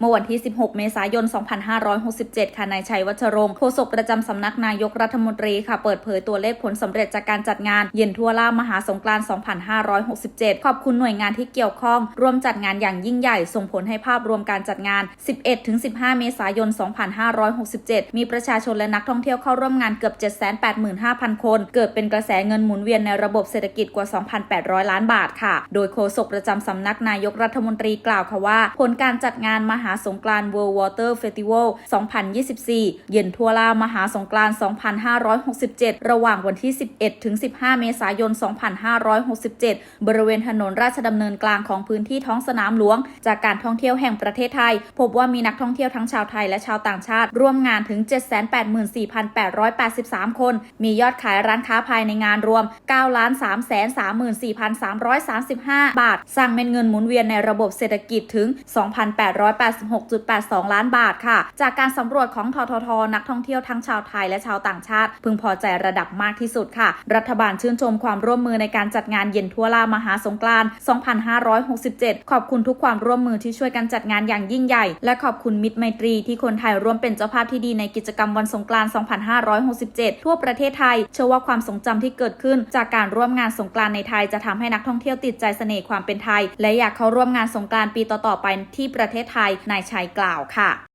เมื่อวันที่ 16 เมษายน 2567 ค่ะ นายชัยวัชรงค์โฆษกประจำสำนักนายกรัฐมนตรีค่ะ เปิดเผยตัวเลขผลสำเร็จจากการจัดงาน เย็นทั่วล่ามหาสงกรานต์ 2567 ขอบคุณหน่วยงานที่เกี่ยวข้อง ร่วมจัดงานอย่างยิ่งใหญ่ ส่งผลให้ภาพรวมการจัดงาน 11-15 เมษายน 2567 มีประชาชนและนักท่องเที่ยวเข้าร่วมงานเกือบ 785,000 คน เกิดเป็นกระแสเงินหมุนเวียนในระบบเศรษฐกิจกว่า 2,800 ล้านบาทค่ะ โดยโฆษกประจำสำนักนายกรัฐมนตรีกล่าวค่ะว่า ผลการจัดงานมหาหาสงกรานต์ World Water Festival 2024 เย็นทั่วล่ามหาสงกรานต์ 2567 ระหว่างวันที่ 11 ถึง 15 เมษายน 2567 บริเวณถนนราชดำเนินกลางของพื้นที่ท้องสนามหลวง จากการท่องเที่ยวแห่งประเทศไทย พบว่ามีนักท่องเที่ยวทั้งชาวไทยและชาวต่างชาติ ร่วมงานถึง 784,883 คน มียอดขายร้านค้าภายในงานรวม 9,334,335 บาท สร้างเม็ดเงินหมุนเวียนในระบบเศรษฐกิจถึง 2,88 86.82 ล้านบาทค่ะ จากการสำรวจของททท นักท่องเที่ยวทั้งชาวไทยและชาวต่างชาติ พึงพอใจระดับมากที่สุดค่ะ รัฐบาลชื่นชมความร่วมมือในการจัดงานเย็นทั่วลามหาสงกรานต์2567 ขอบคุณทุกความร่วมมือที่ช่วยกันจัดงานอย่างยิ่งใหญ่ และขอบคุณมิตรไมตรีที่คนไทยร่วมเป็นเจ้าภาพที่ดีในกิจกรรมวันสงกรานต์2567 ทั่วประเทศไทย เชื่อว่าความทรงจำที่เกิดขึ้น จากการร่วมงานสงกรานต์ในไทยจะทำให้นักท่องเที่ยวติดใจเสน่ห์ความเป็นไทย และอยากเข้าร่วมงานสงกรานต์ปีต่อๆไปที่ประเทศไทยนายชัยกล่าวค่ะ